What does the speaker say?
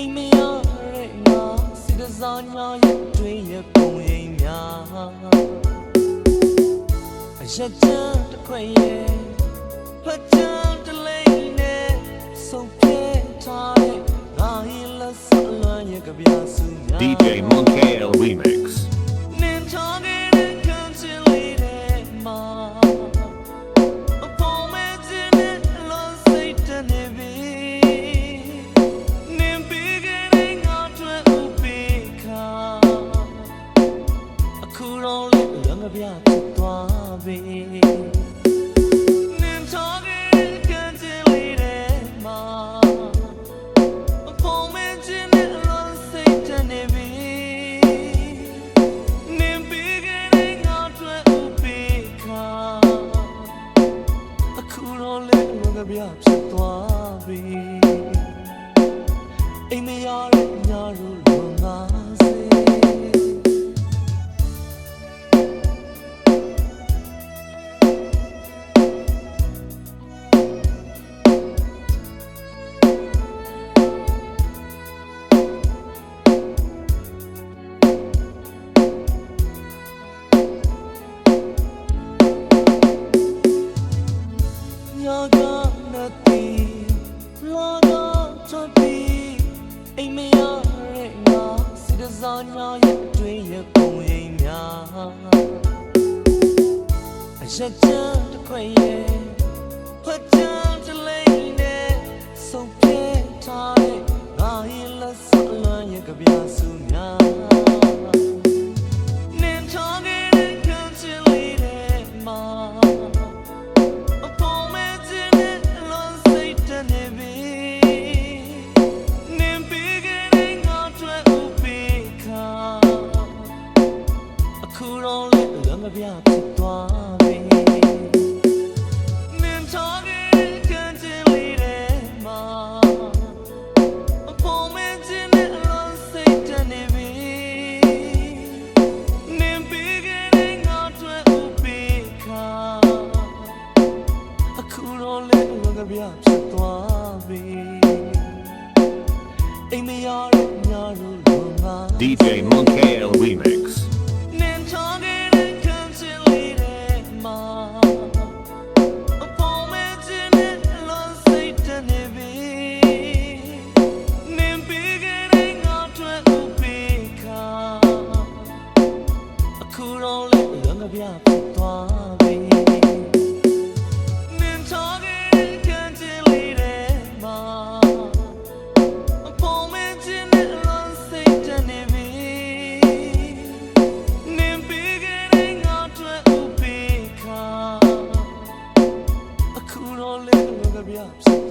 အိမ်မရတဲ့ငါစိတ်စားညာရဲ့တွင်ရဲ့ပုံရိပ်များအရက်ချမ်းတစ်ခွက်ရဲ့ဖတ်ချမ်းတစ်လိမ့်နဲ့ဆုံးဖြတ်ထားတဲ့ငါရဲ့လက်ဆက်လွန်ရဲ့ကြပြစုများ DJ Monkale Remix. ခုတော့လေးရငပြဖြစ်သွားပြီနင်ထားခဲ့တဲ့ခံချင်လေးတဲ့မှာအပေါ်မဲ့ခြင်းနဲ့လွန်စိတ်တနေပြီနင်ပြီးခဲ့တဲ့ငါတွေ့ဥပိခါအခုတော့လေငါပြဖြစ်သွားပြီအိမ်မရတဲ့ညတို့ အိမ်မရတဲ့ငါစိတစားညာရဲ့တွင်ရဲ့ပုံရိပ်များအရက်ချမ်းတစ်ခွက်ရဲ့ဖတ်ချမ်းတစ်လိမ့်နဲ့ဆုံးဖြတ်ထားတဲ့ငါရဲ့လက်ဆက်လွန်ရဲ့ကြပြစု အခုတော့လေရငပြဖြစ်သွားပြီနင်ထားခဲ့တဲ့ခံချင်လေးတဲ့မှာအပေါ်မဲ့ခြင်းနဲ့လွန်စိတ်တနေပြီနင်ပြီးခဲ့တဲ့ငါတွေ့ဥပိခါအခုတော့လေငါကပြဖြစ်သွားပြီအိမ်မရတဲ့ညတို့လွန်ပါ DJ Monkale Remix. နင်ထားခဲ့ ပြဖြစ်သွားပြီနင်တော်ရဲ့ကန်ချင်လေးတဲ့မှာအပေါ်မင်းချင်းနဲ့လွန်စိတ်တနေပြီနင်ပြီးခဲ့တဲ့ငါတို့ဥပိခါအခုတော့လေးငါကပြဖြစ်